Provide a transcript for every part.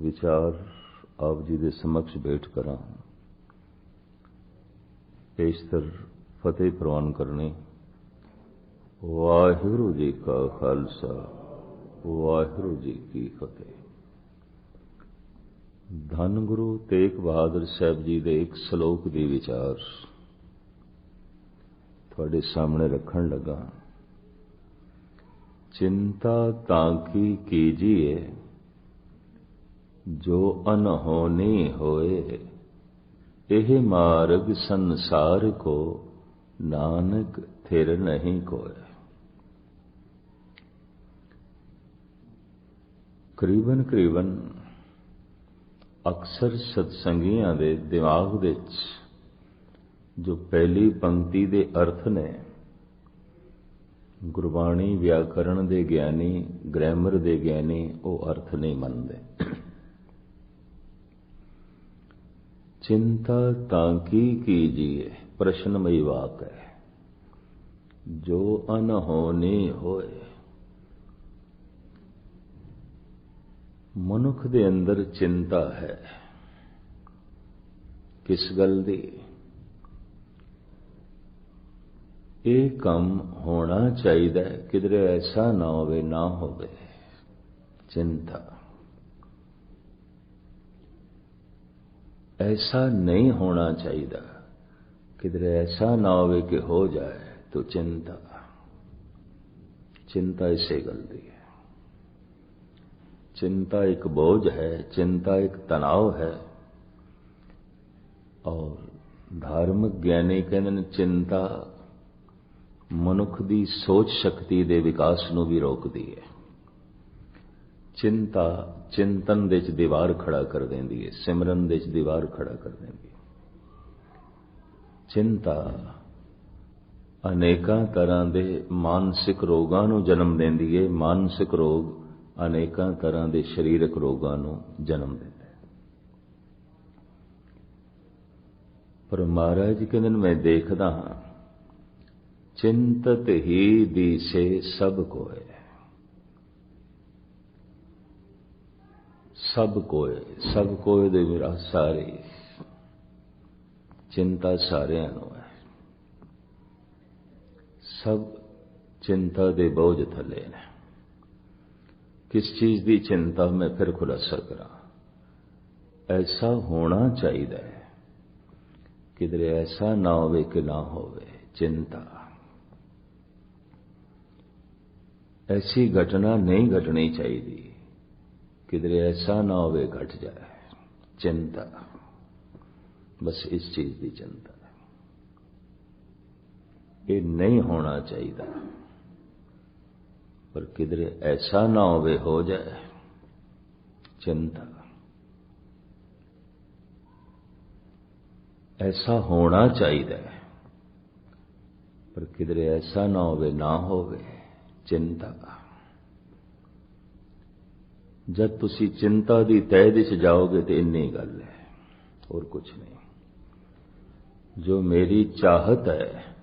ਵਿਚਾਰ ਆਪ ਜੀ ਦੇ ਸਮਕਸ਼ ਭੇਟ ਕਰਾਂ। ਪੇਸ਼ਤਰ ਫਤਿਹ ਪ੍ਰਵਾਨ ਕਰਨੀ। ਵਾਹਿਗੁਰੂ ਜੀ ਕਾ ਖਾਲਸਾ, ਵਾਹਿਗੁਰੂ ਜੀ ਕੀ ਫਤਿਹ। ਧੰਨ ਗੁਰੂ ਤੇਗ ਬਹਾਦਰ ਸਾਹਿਬ ਜੀ ਦੇ ਇੱਕ ਸ਼ਲੋਕ ਦੇ ਵਿਚਾਰ ਤੁਹਾਡੇ ਸਾਹਮਣੇ ਰੱਖਣ ਲੱਗਾ। ਚਿੰਤਾ ਤਾਂ ਕੀ ਕੀਜੀਏ ਜੋ ਅਨਹੋਨੀ ਹੋਏ, ਇਹ ਮਾਰਗ ਸੰਸਾਰ ਕੋ ਨਾਨਕ ਥਿਰ ਨਹੀਂ ਕੋਏ। ਕਰੀਬਨ ਕਰੀਬਨ ਅਕਸਰ ਸਤਸੰਗੀਆਂ ਦੇ ਦਿਮਾਗ ਵਿੱਚ ਜੋ ਪਹਿਲੀ ਪੰਕਤੀ ਦੇ ਅਰਥ ਨੇ, ਗੁਰਬਾਣੀ ਵਿਆਕਰਣ ਦੇ ਗਿਆਨੀ, ਗ੍ਰਾਮਰ ਦੇ ਗਿਆਨੀ, ਉਹ ਅਰਥ ਨਹੀਂ ਮੰਨਦੇ। ਚਿੰਤਾ ਤਾਂ ਕੀ ਕੀਜੀਏ, ਪ੍ਰਸ਼ਨਮਈ ਵਾਕ। ਹੈ ਜੋ ਅਨਹੋਨੀ ਹੋਏ। ਮਨੁੱਖ ਦੇ ਅੰਦਰ ਚਿੰਤਾ ਹੈ। ਕਿਸ ਗੱਲ ਦੀ? ਇਹ ਕੰਮ ਹੋਣਾ ਚਾਹੀਦਾ ਕਿਧਰੇ ਐਸਾ ਨਾ ਹੋਵੇ ਨਾ ਹੋਵੇ। ਚਿੰਤਾ। ऐसा नहीं होना चाहिए किधर ऐसा ना हो कि हो जाए तो चिंता चिंता इसे गलती है चिंता एक बोझ है चिंता एक तनाव है और धार्मिक ज्ञानी कहते चिंता ਮਨੁੱਖ ਦੀ ਸੋਚ ਸ਼ਕਤੀ ਦੇ ਵਿਕਾਸ ਨੂੰ ਵੀ ਰੋਕਦੀ ਹੈ ਚਿੰਤਾ ਚਿੰਤਨ ਦੇ ਚ ਦੀਵਾਰ ਖੜਾ ਕਰ ਦਿੰਦੀ ਹੈ ਸਿਮਰਨ ਦੇ ਵਿੱਚ ਦੀਵਾਰ ਖੜਾ ਕਰ ਦਿੰਦੀ ਹੈ ਚਿੰਤਾ ਅਨੇਕਾਂ ਤਰ੍ਹਾਂ ਦੇ ਮਾਨਸਿਕ ਰੋਗਾਂ ਨੂੰ ਜਨਮ ਦਿੰਦੀ ਹੈ ਮਾਨਸਿਕ ਰੋਗ ਅਨੇਕਾਂ ਤਰ੍ਹਾਂ ਦੇ ਸਰੀਰਕ ਰੋਗਾਂ ਨੂੰ ਜਨਮ ਦਿੰਦਾ ਹੈ ਪਰ ਮਹਾਰਾਜ ਕਹਿੰਦੇ ਮੈਂ ਦੇਖਦਾ ਹਾਂ, ਚਿੰਤਤ ਹੀ ਦੀਸੇ ਸਭ ਕੋਏ ਸਭ ਕੋਏ ਸਭ ਕੋਏ ਦੇ ਵਿਰਾ ਸਾਰੇ ਚਿੰਤਾ ਸਾਰਿਆਂ ਨੂੰ ਹੈ। ਸਭ ਚਿੰਤਾ ਦੇ ਬੋਝ ਥੱਲੇ ਨੇ। ਕਿਸ ਚੀਜ਼ ਦੀ ਚਿੰਤਾ ਮੈਂ ਫਿਰ ਖੁਲਾਸਾ ਕਰਾਂ? ਐਸਾ ਹੋਣਾ ਚਾਹੀਦਾ ਹੈ। ਕਿਦਰੇ ਐਸਾ ਨਾ ਹੋਵੇ ਕਿ ਨਾ ਹੋਵੇ, ਚਿੰਤਾ। ਐਸੀ ਘਟਨਾ ਨਹੀਂ ਘਟਣੀ ਚਾਹੀਦੀ। ਕਿਦਰੇ ਐਸਾ ਨਾ ਹੋਵੇ, ਘਟ ਜਾਏ। ਚਿੰਤਾ। ਬਸ ਇਸ ਚੀਜ਼ ਦੀ ਚਿੰਤਾ। ਇਹ ਨਹੀਂ ਹੋਣਾ ਚਾਹੀਦਾ। ਪਰ ਕਿਦਰੇ ਐਸਾ ਨਾ ਹੋਵੇ, ਹੋ ਜਾਏ। ਚਿੰਤਾ। ਐਸਾ ਹੋਣਾ ਚਾਹੀਦਾ ਹੈ। ਪਰ ਕਿਦਰੇ ਐਸਾ ਨਾ ਹੋਵੇ ਨਾ ਹੋਵੇ। ਚਿੰਤਾ। ਜਦ ਤੁਸੀਂ ਚਿੰਤਾ ਦੀ ਤਹਿ ਦੇ ਚ ਜਾਓਗੇ ਤੇ ਇੰਨੀ ਗੱਲ ਹੈ ਹੋਰ ਕੁਝ ਨਹੀਂ। ਜੋ ਮੇਰੀ ਚਾਹਤ ਹੈ,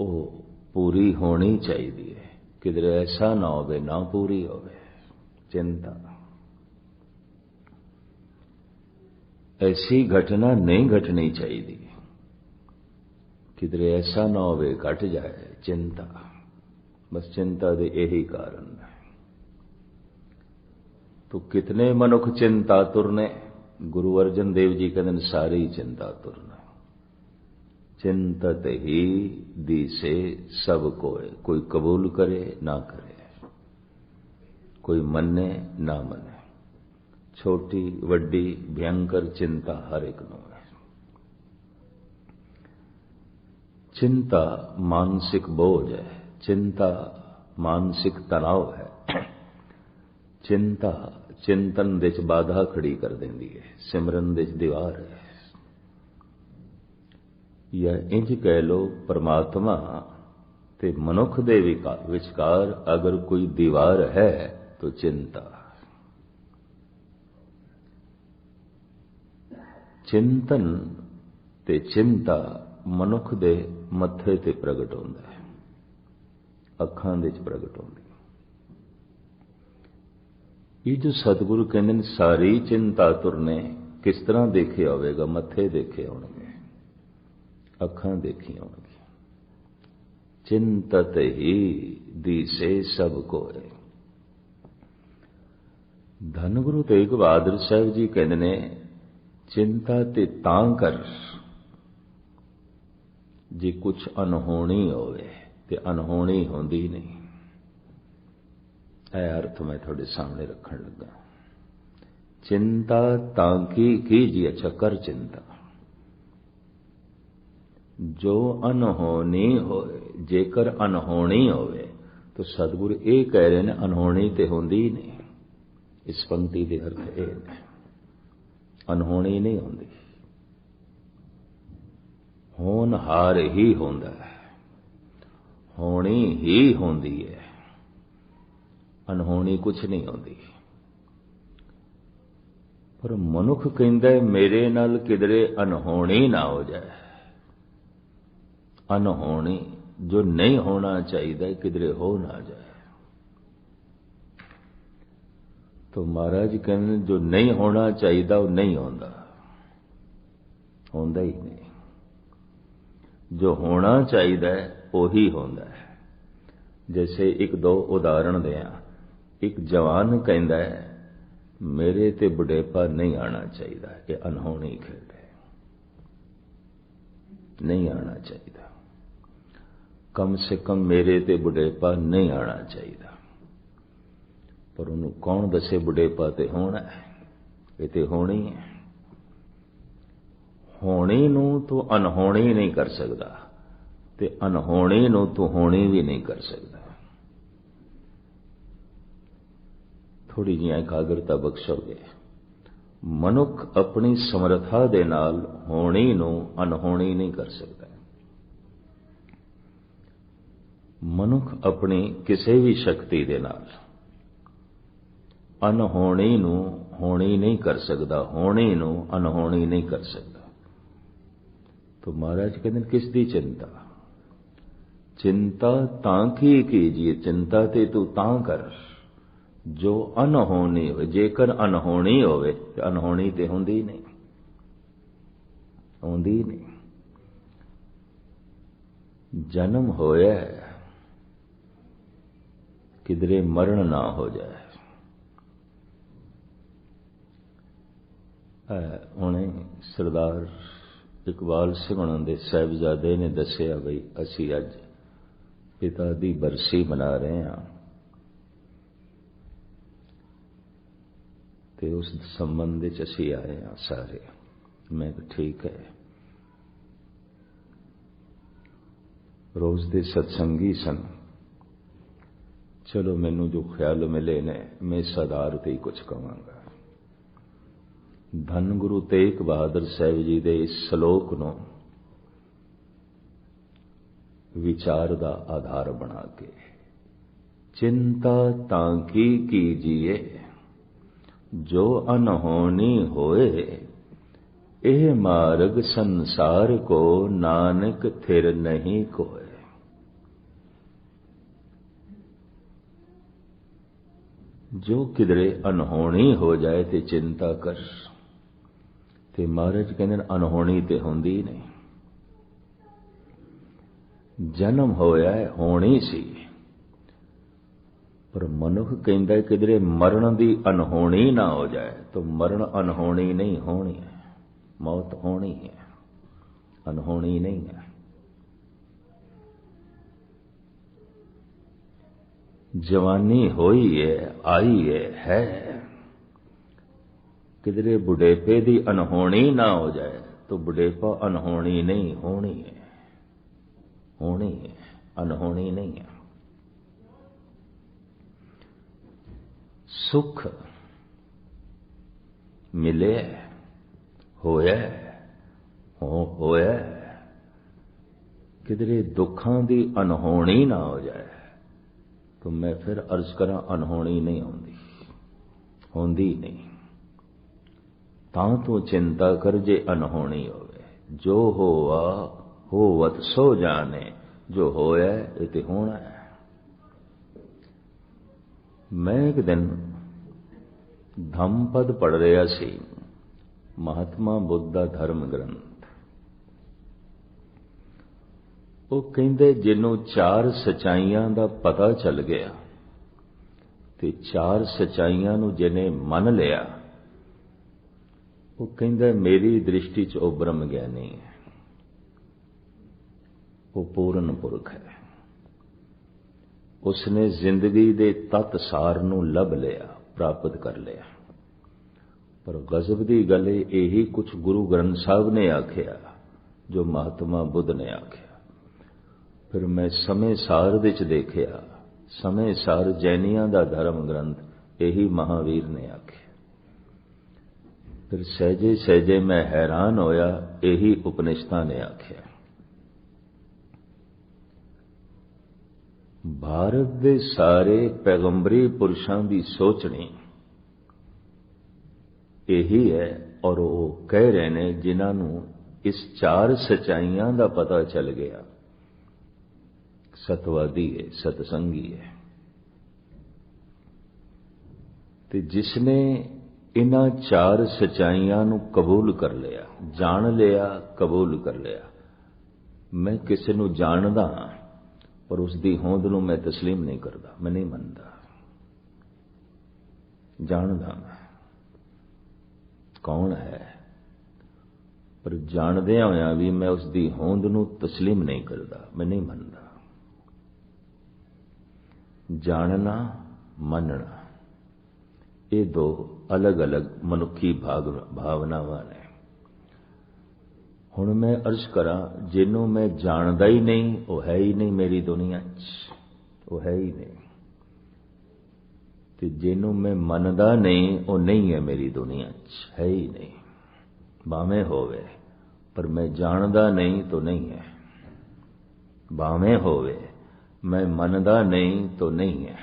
ਉਹ ਪੂਰੀ ਹੋਣੀ ਚਾਹੀਦੀ ਹੈ। ਕਿਧਰੇ ਐਸਾ ਨਾ ਹੋਵੇ, ਨਾ ਪੂਰੀ ਹੋਵੇ। ਚਿੰਤਾ। ਐਸੀ ਘਟਨਾ ਨਹੀਂ ਘਟਣੀ ਚਾਹੀਦੀ। ਕਿਧਰੇ ਐਸਾ ਨਾ ਹੋਵੇ, ਘਟ ਜਾਏ। ਚਿੰਤਾ। ਬਸ ਚਿੰਤਾ ਦੇ ਇਹੀ ਕਾਰਨ ਹੈ। तो कितने मनुख चिंता तुरने? गुरु अर्जन देव जी कहते सारी चिंता तुरना। चिंतत ही दिसे सब कोय कोई कबूल करे, ना करे। कोई मन्ने ना मने। छोटी, वड्डी, भयंकर चिंता हर एक नो है। चिंता मानसिक बोझ है। चिंता मानसिक तनाव है। ਚਿੰਤਾ ਚਿੰਤਨ ਦੇ ਚ ਬਾਧਾ ਖੜੀ ਕਰ ਦਿੰਦੀ ਹੈ, ਸਿਮਰਨ ਦੇ ਚ ਦੀਵਾਰ ਹੈ। ਜਾਂ ਇੰਜ ਕਹਿ ਲੋ ਪਰਮਾਤਮਾ ਤੇ ਮਨੁੱਖ ਦੇ ਵਿਚਕਾਰ ਅਗਰ ਕੋਈ ਦੀਵਾਰ ਹੈ, ਤਾਂ ਚਿੰਤਾ। ਚਿੰਤਨ ਤੇ ਚਿੰਤਾ ਮਨੁੱਖ ਦੇ ਮੱਥੇ ਤੇ ਪ੍ਰਗਟ ਹੁੰਦਾ ਹੈ। ਅੱਖਾਂ ਦੇ ਵਿੱਚ ਪ੍ਰਗਟ ਹੁੰਦੀ ਇਹ ਜੋ ਸਤਿਗੁਰੂ ਕਹਿੰਦੇ ਨੇ, ਸਾਰੀ ਚਿੰਤਾ ਤੁਰਨੇ, ਕਿਸ ਤਰ੍ਹਾਂ ਦੇਖਿਆ ਹੋਵੇਗਾ ਮੱਥੇ ਦੇਖੇ ਹੋਣਗੇ ਅੱਖਾਂ ਦੇਖੀਆਂ ਹੋਣਗੀਆਂ ਚਿੰਤਤ ਹੀ ਦੀਸੇ ਸਭ ਕੋਏ। ਧੰਨ ਗੁਰੂ ਤੇਗ ਬਹਾਦਰ ਸਾਹਿਬ ਜੀ ਕਹਿੰਦੇ ਨੇ, ਚਿੰਤਾ ਤੇ ਤਾਂ ਕਰ, ਜੇ ਕੁਝ ਅਨਹੋਣੀ ਹੋਵੇ, ਤੇ ਅਨਹੋਣੀ ਹੁੰਦੀ ਨਹੀਂ। ਇਹ ਅਰਥ ਮੈਂ ਤੁਹਾਡੇ ਸਾਹਮਣੇ ਰੱਖਣ ਲੱਗਾ। ਚਿੰਤਾ ਤਾਂ ਕੀ ਕੀਜੀ ਅੱਛਾ, ਕਰ ਚਿੰਤਾ। ਜੋ ਅਨਹੋਣੀ ਹੋਵੇ ਜੇਕਰ ਅਨਹੋਣੀ ਹੋਵੇ, ਤਾਂ ਸਤਿਗੁਰ ਇਹ ਕਹਿ ਰਹੇ ਨੇ ਅਨਹੋਣੀ ਤੇ ਹੁੰਦੀ ਹੀ ਨਹੀਂ। ਇਸ ਪੰਕਤੀ ਦੇ ਅਰਥ ਇਹ ਨੇ ਅਨਹੋਣੀ ਨਹੀਂ ਹੁੰਦੀ। ਹੋਣ ਹਾਰ ਹੀ ਹੁੰਦਾ ਹੈ। ਹੋਣੀ ਹੀ ਹੁੰਦੀ ਹੈ। ਅਨਹੋਣੀ ਕੁਛ ਨਹੀਂ ਆਉਂਦੀ। ਪਰ ਮਨੁੱਖ ਕਹਿੰਦਾ ਮੇਰੇ ਨਾਲ ਕਿਦਰੇ ਅਨਹੋਣੀ ਨਾ ਹੋ ਜਾਏ। ਅਨਹੋਣੀ ਜੋ ਨਹੀਂ ਹੋਣਾ ਚਾਹੀਦਾ ਕਿਦਰੇ ਹੋ ਨਾ ਜਾਏ। ਤੋ ਮਹਾਰਾਜ ਕਹਿੰਦੇ ਜੋ ਨਹੀਂ ਹੋਣਾ ਚਾਹੀਦਾ, ਉਹ ਨਹੀਂ ਹੁੰਦਾ ਹੁੰਦਾ ਹੀ ਨਹੀਂ। ਜੋ ਹੋਣਾ ਚਾਹੀਦਾ ਉਹੀ ਹੁੰਦਾ ਹੈ। ਜੈਸੇ ਇੱਕ ਦੋ ਉਦਾਹਰਣ ਦਿਆਂ। ਇੱਕ ਜਵਾਨ ਕਹਿੰਦਾ ਹੈ, ਮੇਰੇ ਤੇ ਬੁਢੇਪਾ ਨਹੀਂ ਆਣਾ ਚਾਹੀਦਾ ਇਹ ਅਨਹੋਣੀ ਖੇਡ। ਹੈ ਨਹੀਂ ਆਣਾ ਚਾਹੀਦਾ। ਕਮ ਸੇ ਕਮ ਮੇਰੇ ਤੇ ਬੁਢੇਪਾ ਨਹੀਂ ਆਣਾ ਚਾਹੀਦਾ। ਪਰ ਉਹਨੂੰ ਕੌਣ ਦੱਸੇ ਬੁਢੇਪਾ ਤੇ ਹੋਣਾ ਹੈ? ਇਹ ਤੇ ਹੋਣੀ ਹੈ। ਹੋਣੀ ਨੂੰ ਤੂੰ ਅਨਹੋਣੀ ਨਹੀਂ ਕਰ ਸਕਦਾ ਤੇ ਅਨਹੋਣੀ ਨੂੰ ਤੂੰ ਹੋਣੀ ਵੀ ਨਹੀਂ ਕਰ ਸਕਦਾ। ਥੋੜੀ ਜਿਹੀ ਇਕਾਗਰਤਾ ਬਖਸ਼ੋਗੇ। ਮਨੁੱਖ ਆਪਣੀ ਸਮਰੱਥਾ ਦੇ ਨਾਲ ਹੋਣੀ ਨੂੰ ਅਨਹੋਣੀ ਨਹੀਂ ਕਰ ਸਕਦਾ। ਮਨੁੱਖ ਆਪਣੀ ਕਿਸੇ ਵੀ ਸ਼ਕਤੀ ਦੇ ਨਾਲ ਅਨਹੋਣੀ ਨੂੰ ਹੋਣੀ ਨਹੀਂ ਕਰ ਸਕਦਾ, ਹੋਣੀ ਨੂੰ ਅਨਹੋਣੀ ਨਹੀਂ ਕਰ ਸਕਦਾ। ਤੋ ਮਹਾਰਾਜ ਕਹਿੰਦੇ ਕਿਸ ਦੀ ਚਿੰਤਾ? ਚਿੰਤਾ ਤਾਂ ਕੀ ਜੀ ਚਿੰਤਾ ਤੇ ਤੂੰ ਤਾਂ ਕਰ। ਜੋ ਅਨਹੋਣੀ ਹੋਵੇ, ਜੇਕਰ ਅਨਹੋਣੀ ਹੋਵੇ, ਤੇ ਅਨਹੋਣੀ ਤੇ ਹੁੰਦੀ ਨਹੀਂ। ਹੁੰਦੀ ਨਹੀਂ। ਜਨਮ ਹੋਇਆ ਕਿਧਰੇ ਮਰਨ ਨਾ ਹੋ ਜਾਏ। ਹੁਣੇ ਸਰਦਾਰ ਇਕਬਾਲ ਸਿੰਘ ਉਹਨਾਂ ਦੇ ਸਾਹਿਬਜ਼ਾਦੇ ਨੇ ਦੱਸਿਆ ਬਈ, ਅਸੀਂ ਅੱਜ ਪਿਤਾ ਦੀ ਬਰਸੀ ਮਨਾ ਰਹੇ ਹਾਂ। ਤੇ ਉਸ ਸੰਬੰਧ ਵਿੱਚ ਅਸੀਂ ਆਏ ਹਾਂ ਸਾਰੇ। ਮੈਂ ਕਿਹਾ, ਠੀਕ ਹੈ। ਰੋਜ਼ ਦੇ ਸਤਸੰਗੀ ਸਨ। ਚਲੋ, ਮੈਨੂੰ ਜੋ ਖਿਆਲ ਮਿਲੇ ਨੇ, ਮੈਂ ਸਦਾਰ ਤੇ ਹੀ ਕੁਝ ਕਵਾਂਗਾ। ਧੰਨ ਗੁਰੂ ਤੇਗ ਬਹਾਦਰ ਸਾਹਿਬ ਜੀ ਦੇ ਇਸ ਸ਼ਲੋਕ ਨੂੰ ਵਿਚਾਰ ਦਾ ਆਧਾਰ ਬਣਾ ਕੇ, ਚਿੰਤਾ ਤਾਂ ਕੀ ਕੀਜੀਏ ਜੋ ਅਨਹੋਣੀ ਹੋਏ, ਇਹ ਮਾਰਗ ਸੰਸਾਰ ਕੋ ਨਾਨਕ ਥਿਰ ਨਹੀਂ ਕੋਏ। ਜੋ ਕਿਧਰੇ ਅਨਹੋਣੀ ਹੋ ਜਾਏ ਤੇ ਚਿੰਤਾ ਕਰ, ਤੇ ਮਹਾਰਾਜ ਕਹਿੰਦੇ ਨੇ ਅਨਹੋਣੀ ਤੇ ਹੁੰਦੀ ਨਹੀਂ। ਜਨਮ ਹੋਇਆ ਹੋਣੀ ਸੀ। ਪਰ ਮਨੁੱਖ ਕਹਿੰਦਾ ਕਿਧਰੇ ਮਰਨ ਦੀ ਅਨਹੋਣੀ ਨਾ ਹੋ ਜਾਏ, ਤਾਂ ਮਰਨ ਅਨਹੋਣੀ ਨਹੀਂ ਹੋਣੀ ਹੈ, ਮੌਤ ਹੋਣੀ ਹੈ ਅਨਹੋਣੀ ਨਹੀਂ ਹੈ। ਜਵਾਨੀ ਹੋਈ ਹੈ ਆਈ ਹੈ। ਹੈ ਕਿਧਰੇ ਬੁਢੇਪੇ ਦੀ ਅਨਹੋਣੀ ਨਾ ਹੋ ਜਾਏ, ਤਾਂ ਬੁਢੇਪਾ ਅਨਹੋਣੀ ਨਹੀਂ ਹੋਣੀ ਹੈ ਹੋਣੀ ਹੈ ਅਨਹੋਣੀ ਨਹੀਂ ਹੈ। ਸੁਖ ਮਿਲੇ, ਹੋਇਆ, ਹੋ ਹੋਇਆ, ਕਿਧਰੇ ਦੁੱਖਾਂ ਦੀ ਅਨਹੋਣੀ ਨਾ ਹੋ ਜਾਏ, ਤਾਂ ਮੈਂ ਫਿਰ ਅਰਜ਼ ਕਰਾਂ ਅਨਹੋਣੀ ਨਹੀਂ ਹੁੰਦੀ ਹੁੰਦੀ ਨਹੀਂ। ਤਾਂ ਤੂੰ ਚਿੰਤਾ ਕਰ ਜੇ ਅਨਹੋਣੀ ਹੋਵੇ, ਜੋ ਹੋਆ, ਹੋਵਤ ਸੋ ਜਾਣੇ, ਜੋ ਹੋਇਆ ਇਹ ਤੇ ਹੋਣਾ ਹੈ। ਮੈਂ ਇੱਕ ਦਿਨ ਧੰਮਪਦ ਪੜ ਰਿਹਾ ਸੀ। ਮਹਾਤਮਾ ਬੁੱਧ ਦਾ ਧਰਮ ਗ੍ਰੰਥ। ਉਹ ਕਹਿੰਦੇ, ਜਿਹਨੂੰ ਚਾਰ ਸਚਾਈਆਂ ਦਾ ਪਤਾ ਚੱਲ ਗਿਆ ਤੇ ਚਾਰ ਸਚਾਈਆਂ ਨੂੰ ਜਿਹਨੇ ਮੰਨ ਲਿਆ, ਉਹ ਕਹਿੰਦਾ, ਮੇਰੀ ਦ੍ਰਿਸ਼ਟੀ 'ਚ ਉਹ ਬ੍ਰਹਮ ਗਿਆਨੀ ਹੈ। ਉਹ ਪੂਰਨ ਪੁਰਖ ਹੈ। ਉਸਨੇ ਜ਼ਿੰਦਗੀ ਦੇ ਤਤ ਸਾਰ ਨੂੰ ਲੱਭ ਲਿਆ। ਪ੍ਰਾਪਤ ਕਰ ਲਿਆ। ਪਰ ਗਜ਼ਬ ਦੀ ਗੱਲ ਇਹੀ ਕੁਝ ਗੁਰੂ ਗ੍ਰੰਥ ਸਾਹਿਬ ਨੇ ਆਖਿਆ, ਜੋ ਮਹਾਤਮਾ ਬੁੱਧ ਨੇ ਆਖਿਆ। ਫਿਰ ਮੈਂ ਸਮੇਂ ਸਾਰ ਵਿੱਚ ਦੇਖਿਆ, ਸਮੇਂ ਸਾਰ ਜੈਨੀਆਂ ਦਾ ਧਰਮ ਗ੍ਰੰਥ ਇਹੀ ਮਹਾਵੀਰ ਨੇ ਆਖਿਆ। ਫਿਰ ਸਹਜੇ ਸਹਜੇ ਮੈਂ ਹੈਰਾਨ ਹੋਇਆ, ਇਹੀ ਉਪਨਿਸ਼ਦਾਂ ਨੇ ਆਖਿਆ। ਭਾਰਤ ਦੇ ਸਾਰੇ ਪੈਗੰਬਰੀ ਪੁਰਸ਼ਾਂ ਦੀ ਸੋਚਣੀ ਇਹੀ ਹੈ ਔਰ ਉਹ ਕਹਿ ਰਹੇ ਨੇ ਜਿਨ੍ਹਾਂ ਨੂੰ ਇਸ ਚਾਰ ਸਚਾਈਆਂ ਦਾ ਪਤਾ ਚੱਲ ਗਿਆ। ਸਤਵਾਦੀ ਹੈ, ਸਤਸੰਗੀ ਹੈ। ਤੇ ਜਿਸ ਨੇ ਇਹਨਾਂ ਚਾਰ ਸਚਾਈਆਂ ਨੂੰ ਕਬੂਲ ਕਰ ਲਿਆ, ਜਾਣ ਲਿਆ, ਕਬੂਲ ਕਰ ਲਿਆ, ਮੈਂ ਕਿਸੇ ਨੂੰ ਜਾਣਦਾ ਹਾਂ। ਪਰ ਉਸ ਦੀ ਹੋਂਦ ਨੂੰ ਮੈਂ تسلیم ਨਹੀਂ ਕਰਦਾ ਮੈਂ ਨਹੀਂ ਮੰਨਦਾ ਜਾਣਦਾ ਮੈਂ ਕੌਣ ਹੈ ਪਰ ਜਾਣਦੇ ਹੋਇਆਂ ਵੀ ਮੈਂ ਉਸ ਦੀ ਹੋਂਦ ਨੂੰ تسلیم ਨਹੀਂ ਕਰਦਾ ਮੈਂ ਨਹੀਂ ਮੰਨਦਾ ਜਾਣਨਾ ਮੰਨਣਾ ਇਹ ਦੋ ਅਲੱਗ-ਅਲੱਗ ਮਨੁੱਖੀ ਭਾਵਨਾਵਾਂ ਨੇ ਹੁਣ ਮੈਂ ਅਰਜ਼ ਕਰਾਂ, ਜਿਹਨੂੰ ਮੈਂ ਜਾਣਦਾ ਹੀ ਨਹੀਂ, ਉਹ ਹੈ ਹੀ ਨਹੀਂ ਮੇਰੀ ਦੁਨੀਆ 'ਚ। ਉਹ ਹੈ ਹੀ ਨਹੀਂ। ਤੇ ਜਿਹਨੂੰ ਮੈਂ ਮੰਨਦਾ ਨਹੀਂ, ਉਹ ਨਹੀਂ ਹੈ ਮੇਰੀ ਦੁਨੀਆ 'ਚ। ਹੈ ਹੀ ਨਹੀਂ। ਬਾਵੇਂ ਹੋਵੇ, ਪਰ ਮੈਂ ਜਾਣਦਾ ਨਹੀਂ ਤਾਂ ਨਹੀਂ ਹੈ। ਬਾਵੇਂ ਹੋਵੇ, ਮੈਂ ਮੰਨਦਾ ਨਹੀਂ ਤਾਂ ਨਹੀਂ ਹੈ।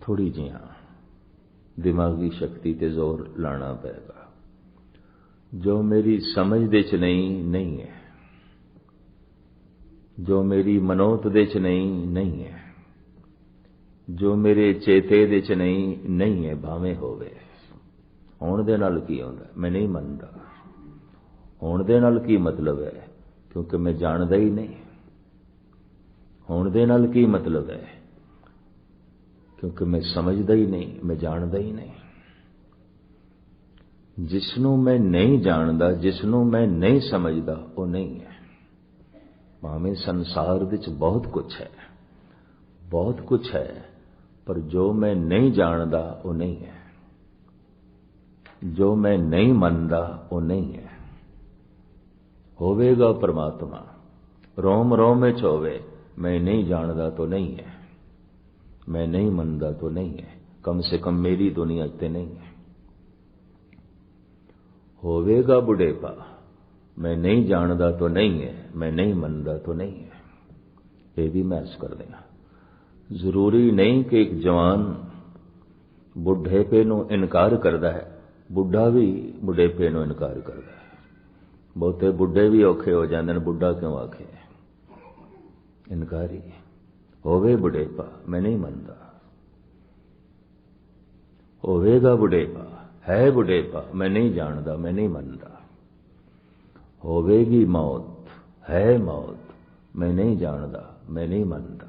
ਥੋੜੀ ਜਿਹਾ ਦਿਮਾਗੀ ਸ਼ਕਤੀ ਤੇ ਜ਼ੋਰ ਲਾਣਾ ਪਏਗਾ। ਜੋ ਮੇਰੀ ਸਮਝ ਦੇ ਚ ਨਹੀਂ ਨਹੀਂ ਹੈ। ਜੋ ਮੇਰੀ ਮਨੋਤ ਦੇ ਚ ਨਹੀਂ ਨਹੀਂ ਹੈ। ਜੋ ਮੇਰੇ ਚੇਤੇ ਦੇ ਚ ਨਹੀਂ ਨਹੀਂ ਹੈ, ਭਾਵੇਂ ਹੋਵੇ। ਹੋਣ ਦੇ ਨਾਲ ਕੀ ਹੁੰਦਾ ਮੈਂ ਨਹੀਂ ਮੰਨਦਾ। ਹੋਣ ਦੇ ਨਾਲ ਕੀ ਮਤਲਬ ਹੈ? ਕਿਉਂਕਿ ਮੈਂ ਜਾਣਦਾ ਹੀ ਨਹੀਂ। ਹੋਣ ਦੇ ਨਾਲ ਕੀ ਮਤਲਬ ਹੈ? ਕਿਉਂਕਿ ਮੈਂ ਸਮਝਦਾ ਹੀ ਨਹੀਂ, ਮੈਂ ਜਾਣਦਾ ਹੀ ਨਹੀਂ। ਜਿਸ ਨੂੰ ਮੈਂ ਨਹੀਂ ਜਾਣਦਾ ਜਿਸ ਨੂੰ ਮੈਂ ਨਹੀਂ ਸਮਝਦਾ, ਉਹ ਨਹੀਂ ਹੈ। ਭਾਵੇਂ ਸੰਸਾਰ ਵਿੱਚ ਬਹੁਤ ਕੁਝ ਹੈ, ਬਹੁਤ ਕੁਝ ਹੈ, ਪਰ ਜੋ ਮੈਂ ਨਹੀਂ ਜਾਣਦਾ, ਉਹ ਨਹੀਂ ਹੈ। ਜੋ ਮੈਂ ਨਹੀਂ ਮੰਨਦਾ, ਉਹ ਨਹੀਂ ਹੈ। ਹੋਵੇਗਾ ਪਰਮਾਤਮਾ, ਰੋਮ ਰੋਮ ਵਿੱਚ ਹੋਵੇ, ਮੈਂ ਨਹੀਂ ਜਾਣਦਾ ਤਾਂ ਨਹੀਂ ਹੈ। ਮੈਂ ਨਹੀਂ ਮੰਨਦਾ ਤਾਂ ਨਹੀਂ ਹੈ। ਕਮ ਸੇ ਕਮ ਮੇਰੀ ਦੁਨੀਆ ਤੇ ਨਹੀਂ ਹੈ। ਹੋਵੇਗਾ ਬੁਢੇਪਾ। ਮੈਂ ਨਹੀਂ ਜਾਣਦਾ ਤਾਂ ਨਹੀਂ ਹੈ, ਮੈਂ ਨਹੀਂ ਮੰਨਦਾ ਤਾਂ ਨਹੀਂ ਹੈ। ਇਹ ਵੀ ਮਹਿਸੂਸ ਕਰਦੇ ਹਾਂ। ਜ਼ਰੂਰੀ ਨਹੀਂ ਕਿ ਇੱਕ ਜਵਾਨ ਬੁਢੇਪੇ ਨੂੰ ਇਨਕਾਰ ਕਰਦਾ ਹੈ। ਬੁੱਢਾ ਵੀ ਬੁਢੇਪੇ ਨੂੰ ਇਨਕਾਰ ਕਰਦਾ ਹੈ। ਬਹੁਤੇ ਬੁੱਢੇ ਵੀ ਔਖੇ ਹੋ ਜਾਂਦੇ ਨੇ, ਬੁੱਢਾ ਕਿਉਂ ਆਖੇ? ਇਨਕਾਰੀ। ਹੋਵੇ ਬੁਢੇਪਾ, ਮੈਂ ਨਹੀਂ ਮੰਨਦਾ। ਹੋਵੇਗਾ ਬੁਢੇਪਾ। ਹੈ ਬੁਢੇਪਾ, ਮੈਂ ਨਹੀਂ ਜਾਣਦਾ, ਮੈਂ ਨਹੀਂ ਮੰਨਦਾ। ਹੋਵੇਗੀ ਮੌਤ, ਹੈ ਮੌਤ, ਮੈਂ ਨਹੀਂ ਜਾਣਦਾ, ਮੈਂ ਨਹੀਂ ਮੰਨਦਾ।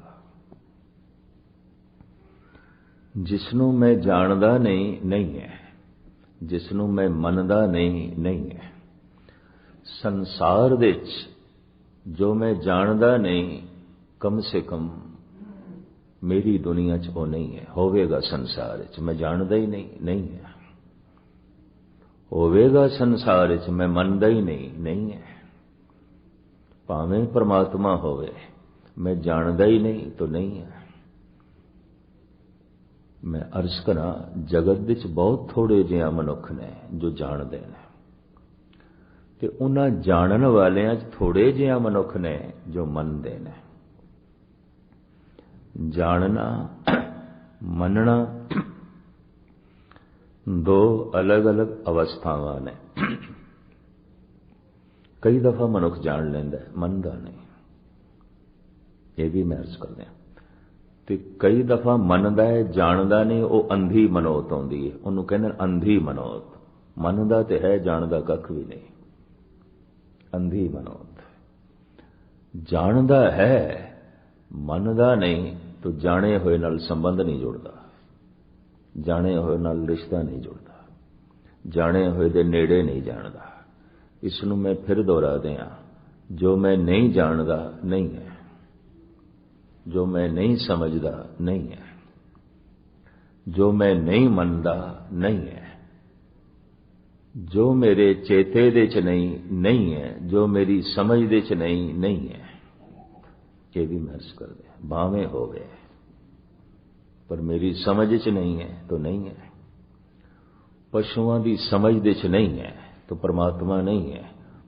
ਜਿਸ ਨੂੰ ਮੈਂ ਜਾਣਦਾ ਨਹੀਂ ਨਹੀਂ ਹੈ। ਜਿਸ ਨੂੰ ਮੈਂ ਮੰਨਦਾ ਨਹੀਂ ਨਹੀਂ ਹੈ। ਸੰਸਾਰ ਵਿੱਚ ਜੋ ਮੈਂ ਜਾਣਦਾ ਨਹੀਂ, ਕਮ ਸੇ ਕਮ ਮੇਰੀ ਦੁਨੀਆ 'ਚ ਉਹ ਨਹੀਂ ਹੈ। ਹੋਵੇਗਾ ਸੰਸਾਰ 'ਚ ਮੈਂ ਜਾਣਦਾ ਹੀ ਨਹੀਂ ਨਹੀਂ ਹੈ। ਹੋਵੇਗਾ ਸੰਸਾਰ 'ਚ ਮੈਂ ਮੰਨਦਾ ਹੀ ਨਹੀਂ ਨਹੀਂ ਹੈ। ਭਾਵੇਂ ਪਰਮਾਤਮਾ ਹੋਵੇ, ਮੈਂ ਜਾਣਦਾ ਹੀ ਨਹੀਂ ਤਾਂ ਨਹੀਂ ਹੈ। ਮੈਂ ਅਰਜ਼ ਕਰਾਂ, ਜਗਤ ਵਿੱਚ ਬਹੁਤ ਥੋੜੇ ਜਿਹੇ ਮਨੁੱਖ ਨੇ ਜੋ ਜਾਣਦੇ ਨੇ। ਤੇ ਉਹਨਾਂ ਜਾਣਨ ਵਾਲਿਆਂ 'ਚ ਥੋੜੇ ਜਿਹੇ ਮਨੁੱਖ ਨੇ ਜੋ ਮੰਨਦੇ ਨੇ। ਜਾਣਨਾ, ਮੰਨਣਾ ਦੋ ਅਲੱਗ-ਅਲੱਗ ਅਵਸਥਾਵਾਂ ਨੇ। ਕਈ ਦਫਾ ਮਨੁੱਖ ਜਾਣ ਲੈਂਦਾ ਮੰਨਦਾ ਨਹੀਂ। ਇਹ ਵੀ ਮੈਂ ਅਰਜ਼ ਕਰਦੇ ਹਾਂ। ਤੇ ਕਈ ਦਫਾ ਮੰਨਦਾ ਹੈ, ਜਾਣਦਾ ਨਹੀਂ, ਉਹ ਅੰਧੀ ਮਨੋਤ ਆਉਂਦੀ ਹੈ। ਉਹਨੂੰ ਕਹਿੰਦੇ ਅੰਧੀ ਮਨੋਤ। ਮੰਨਦਾ ਤੇ ਹੈ, ਜਾਣਦਾ ਕੱਖ ਵੀ ਨਹੀਂ। ਅੰਧੀ ਮਨੋਤ। ਜਾਣਦਾ ਹੈ, ਮੰਨਦਾ ਨਹੀਂ, ਤਾਂ ਜਾਣੇ ਹੋਏ ਨਾਲ ਸੰਬੰਧ ਨਹੀਂ ਜੁੜਦਾ। ਜਾਣੇ ਹੋਏ ਨਾਲ ਰਿਸ਼ਤਾ ਨਹੀਂ ਜੁੜਦਾ। ਜਾਣੇ ਹੋਏ ਦੇ ਨੇੜੇ ਨਹੀਂ ਜਾਣਦਾ। ਇਸ ਨੂੰ ਮੈਂ ਫਿਰ ਦੁਹਰਾ ਦਿਆਂ, ਜੋ ਮੈਂ ਨਹੀਂ ਜਾਣਦਾ, ਨਹੀਂ ਹੈ। ਜੋ ਮੈਂ ਨਹੀਂ ਸਮਝਦਾ, ਨਹੀਂ ਹੈ। ਜੋ ਮੈਂ ਨਹੀਂ ਮੰਨਦਾ, ਨਹੀਂ ਹੈ। ਜੋ ਮੇਰੇ ਚੇਤੇ ਦੇ ਚ ਨਹੀਂ ਨਹੀਂ ਹੈ। ਜੋ ਮੇਰੀ ਸਮਝ ਦੇ ਚ ਨਹੀਂ ਨਹੀਂ ਹੈ। ਇਹ ਵੀ ਮਹਿਸੂਸ ਕਰਦੇ ਬਾਵੇਂ ਹੋਵੇ। ਪਰ ਮੇਰੀ ਸਮਝ ਚ ਨਹੀਂ ਹੈ ਤਾਂ ਨਹੀਂ ਹੈ। ਪਸ਼ੂਆਂ ਦੀ ਸਮਝ ਦੇ ਚ ਨਹੀਂ ਹੈ ਤਾਂ ਪਰਮਾਤਮਾ ਨਹੀਂ ਹੈ।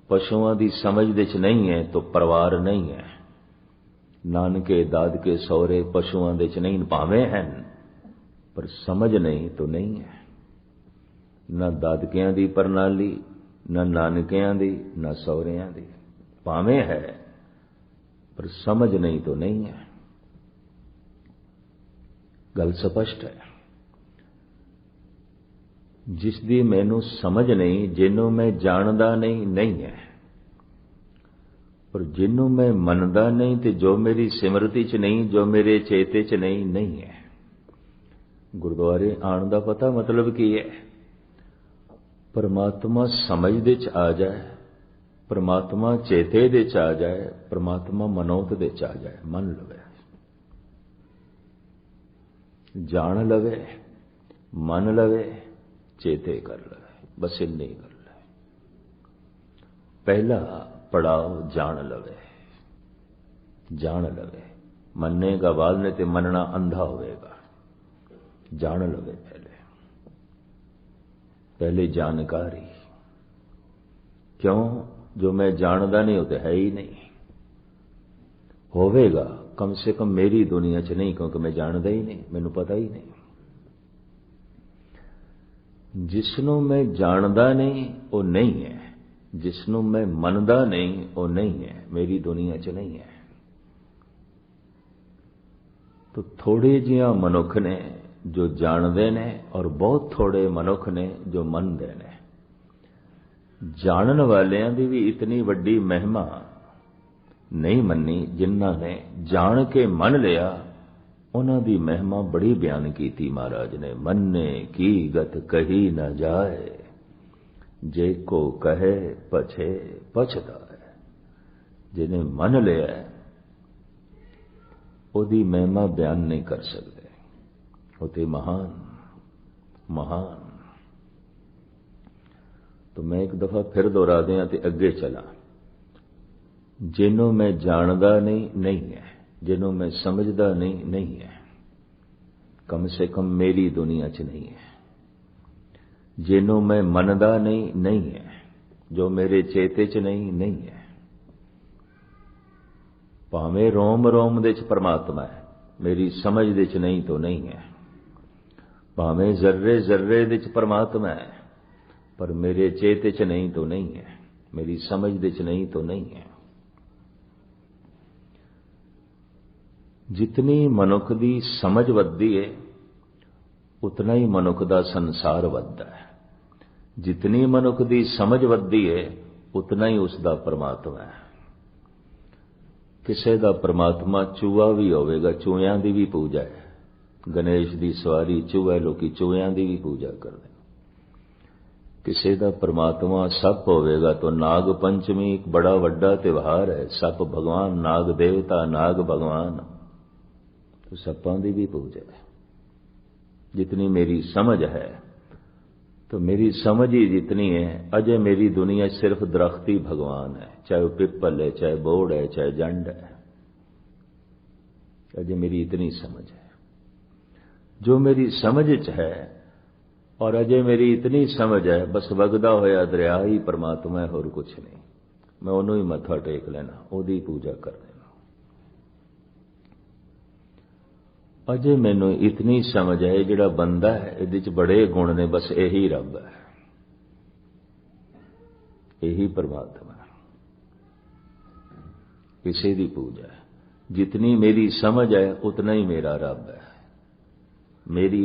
ਪਸ਼ੂਆਂ ਦੀ ਸਮਝ ਦੇ ਚ ਨਹੀਂ ਹੈ ਤਾਂ ਪਰਿਵਾਰ ਨਹੀਂ ਹੈ। ਨਾਨਕੇ, ਦਾਦਕੇ, ਸਹੁਰੇ ਪਸ਼ੂਆਂ ਦੇ ਚ ਨਹੀਂ ਭਾਵੇਂ ਹਨ, ਪਰ ਸਮਝ ਨਹੀਂ ਤਾਂ ਨਹੀਂ ਹੈ। ਨਾ ਦਾਦਕਿਆਂ ਦੀ ਪ੍ਰਣਾਲੀ, ਨਾ ਨਾਨਕਿਆਂ ਦੀ, ਨਾ ਸਹੁਰਿਆਂ ਦੀ, ਭਾਵੇਂ ਹੈ, ਪਰ ਸਮਝ ਨਹੀਂ ਤਾਂ ਨਹੀਂ ਹੈ। ਗੱਲ ਸਪਸ਼ਟ ਹੈ। ਜਿਸ ਦੀ ਮੈਨੂੰ ਸਮਝ ਨਹੀਂ, ਜਿਹਨੂੰ ਮੈਂ ਜਾਣਦਾ ਨਹੀਂ ਨਹੀਂ ਹੈ। ਪਰ ਜਿਹਨੂੰ ਮੈਂ ਮੰਨਦਾ ਨਹੀਂ ਤੇ ਜੋ ਮੇਰੀ ਸਿਮਰਤੀ ਚ ਨਹੀਂ, ਜੋ ਮੇਰੇ ਚੇਤੇ ਚ ਨਹੀਂ ਨਹੀਂ ਹੈ। ਗੁਰਦੁਆਰੇ ਆਉਣ ਦਾ ਪਤਾ ਮਤਲਬ ਕੀ ਹੈ? ਪਰਮਾਤਮਾ ਸਮਝ ਦੇ ਚ ਆ ਜਾਏ, ਪਰਮਾਤਮਾ ਚੇਤੇ ਦੇ ਚ ਆ ਜਾਏ, ਪਰਮਾਤਮਾ ਮਨੋਤ ਦੇ ਚ ਆ ਜਾਏ, ਮੰਨ ਲਵੇ। ਜਾਣ ਲਵੇ, ਮੰਨ ਲਵੇ, ਚੇਤੇ ਕਰ ਲਵੇ ਬਸ ਇੰਨੀ ਗੱਲ ਹੈ ਪਹਿਲਾ ਪੜਾਓ ਜਾਣ ਲਵੇ ਜਾਣ ਲਵੇ। ਮੰਨੇਗਾ ਬਾਅਦ ਨੇ ਤੇ ਮੰਨਣਾ ਅੰਧਾ ਹੋਵੇਗਾ। ਜਾਣ ਲਵੇ ਪਹਿਲੇ। ਪਹਿਲੇ ਜਾਣਕਾਰੀ। ਕਿਉਂ? ਜੋ ਮੈਂ ਜਾਣਦਾ ਨਹੀਂ, ਉਹ ਤੇ ਹੈ ਹੀ ਨਹੀਂ। ਹੋਵੇਗਾ। ਕਮ ਸੇ ਕਮ ਮੇਰੀ ਦੁਨੀਆ 'ਚ ਨਹੀਂ, ਕਿਉਂਕਿ ਮੈਂ ਜਾਣਦਾ ਹੀ ਨਹੀਂ, ਮੈਨੂੰ ਪਤਾ ਹੀ ਨਹੀਂ। ਜਿਸ ਨੂੰ ਮੈਂ ਜਾਣਦਾ ਨਹੀਂ, ਉਹ ਨਹੀਂ ਹੈ। ਜਿਸ ਨੂੰ ਮੈਂ ਮੰਨਦਾ ਨਹੀਂ, ਉਹ ਨਹੀਂ ਹੈ। ਮੇਰੀ ਦੁਨੀਆ 'ਚ ਨਹੀਂ ਹੈ। ਤੋ ਥੋੜੇ ਜਿਹਾ ਮਨੁੱਖ ਨੇ ਜੋ ਜਾਣਦੇ ਨੇ ਔਰ ਬਹੁਤ ਥੋੜੇ ਮਨੁੱਖ ਨੇ ਜੋ ਮੰਨਦੇ ਨੇ। ਜਾਣਨ ਵਾਲਿਆਂ ਦੀ ਵੀ ਇਤਨੀ ਵੱਡੀ ਮਹਿਮਾ ਨਹੀਂ ਮੰਨੀ ਜਿਨ੍ਹਾਂ ਨੇ ਜਾਣ ਕੇ ਮੰਨ ਲਿਆ ਉਹਨਾਂ ਦੀ ਮਹਿਮਾ ਬੜੀ ਬਿਆਨ ਕੀਤੀ ਮਹਾਰਾਜ ਨੇ ਮੰਨੇ ਕੀ ਗਤ ਕਹੀ ਨਾ ਜਾਏ ਜੇ ਕੋ ਕਹੇ ਪਛੇ ਪਛਦਾ ਹੈ ਜਿਹਨੇ ਮੰਨ ਲਿਆ ਉਹਦੀ ਮਹਿਮਾ ਬਿਆਨ ਨਹੀਂ ਕਰ ਸਕਦੇ ਉਹ ਤੇ ਮਹਾਨ ਮਹਾਨ तो मैं एक दफा फिर दोहरा दिया ते अगे चला ਜਿਹਨੂੰ ਮੈਂ ਜਾਣਦਾ ਨਹੀਂ ਨਹੀਂ ਹੈ। ਜਿਹਨੂੰ ਮੈਂ ਸਮਝਦਾ ਨਹੀਂ ਨਹੀਂ ਹੈ। ਕਮ ਸੇ ਕਮ ਮੇਰੀ ਦੁਨੀਆ 'ਚ ਨਹੀਂ ਹੈ। ਜਿਹਨੂੰ ਮੈਂ ਮੰਨਦਾ ਨਹੀਂ ਨਹੀਂ ਹੈ। ਜੋ ਮੇਰੇ ਚੇਤੇ 'ਚ ਨਹੀਂ ਨਹੀਂ ਹੈ। ਭਾਵੇਂ ਰੋਮ ਰੋਮ ਦੇ 'ਚ ਪਰਮਾਤਮਾ ਹੈ। ਮੇਰੀ ਸਮਝ ਦੇ 'ਚ ਨਹੀਂ ਤੋਂ ਨਹੀਂ ਹੈ। ਭਾਵੇਂ ਜ਼ਰਰੇ ਜ਼ਰਰੇ ਦੇ 'ਚ ਪਰਮਾਤਮਾ ਹੈ। ਪਰ ਮੇਰੇ ਚੇਤੇ 'ਚ ਨਹੀਂ ਤੋਂ ਨਹੀਂ ਹੈ। ਮੇਰੀ ਸਮਝ ਦੇ 'ਚ ਨਹੀਂ ਤੋਂ ਨਹੀਂ ਹੈ। ਜਿਤਨੀ ਮਨੁੱਖ ਦੀ ਸਮਝ ਵੱਧਦੀ ਏ ਉਤਨਾ ਹੀ ਮਨੁੱਖ ਦਾ ਸੰਸਾਰ ਵੱਧਦਾ ਹੈ ਜਿਤਨੀ ਮਨੁੱਖ ਦੀ ਸਮਝ ਵੱਧਦੀ ਹੈ ਉਤਨਾ ਹੀ ਉਸ ਦਾ ਪਰਮਾਤਮਾ ਹੈ ਕਿਸੇ ਦਾ ਪਰਮਾਤਮਾ ਚੂਹਾ ਵੀ ਹੋਵੇਗਾ ਚੂਹਿਆਂ ਦੀ ਵੀ ਪੂਜਾ ਹੈ ਗਣੇਸ਼ ਦੀ ਸਵਾਰੀ ਚੂਹੇ ਲੋਕੀ ਚੂਹਿਆਂ ਦੀ ਵੀ ਪੂਜਾ ਕਰਦੇ ਕਿਸੇ ਦਾ ਪਰਮਾਤਮਾ ਸੱਪ ਹੋਵੇਗਾ ਤਾਂ ਨਾਗ ਪੰਚਮੀ ਇੱਕ ਬੜਾ ਵੱਡਾ ਤਿਉਹਾਰ ਹੈ ਸੱਪ ਭਗਵਾਨ ਨਾਗ ਦੇਵਤਾ ਨਾਗ ਭਗਵਾਨ तो सप्पां की भी पूजा है। जितनी मेरी समझ है तो मेरी समझ ही जितनी है, अजय मेरी दुनिया सिर्फ़ दरख्ती भगवान है, चाहे वो पिपल है, चाहे बोर्ड है, चाहे जंड है। अजय मेरी इतनी समझ है। जो मेरी समझ च है, और अजय मेरी इतनी समझ है, बस वगदा होया दरिया ही परमात्मा है, और कुछ नहीं। मैं उन्होंने ही मत्था टेक लेना ओदी पूजा कर ਅਜੇ ਮੈਨੂੰ ਇਤਨੀ ਸਮਝ ਹੈ ਜਿਹੜਾ ਬੰਦਾ ਹੈ ਇਹਦੇ ਚ ਬੜੇ ਗੁਣ ਨੇ ਬਸ ਇਹੀ ਰੱਬ ਹੈ ਇਹੀ ਪਰਮਾਤਮਾ ਕਿਸੇ ਦੀ ਪੂਜਾ जितनी मेरी समझ है उतना ही मेरा रब है मेरी